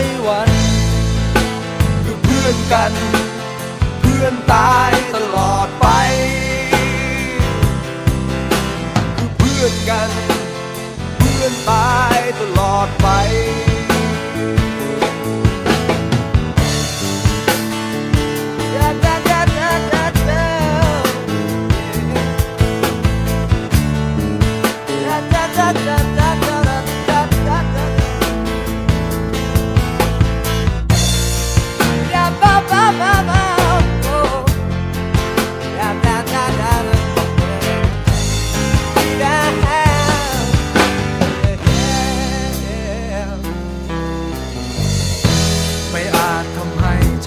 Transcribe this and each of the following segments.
ายวัน คือเพื่อนกัน เพื่อนตายตลอดไป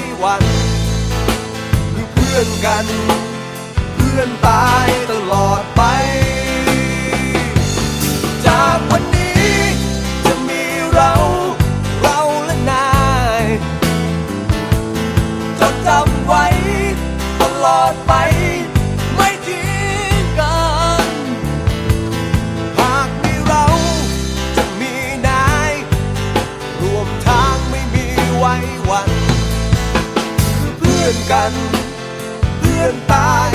ว้วันคือเพื่อนกัน เพื่อนตาย กัน เพื่อนตาย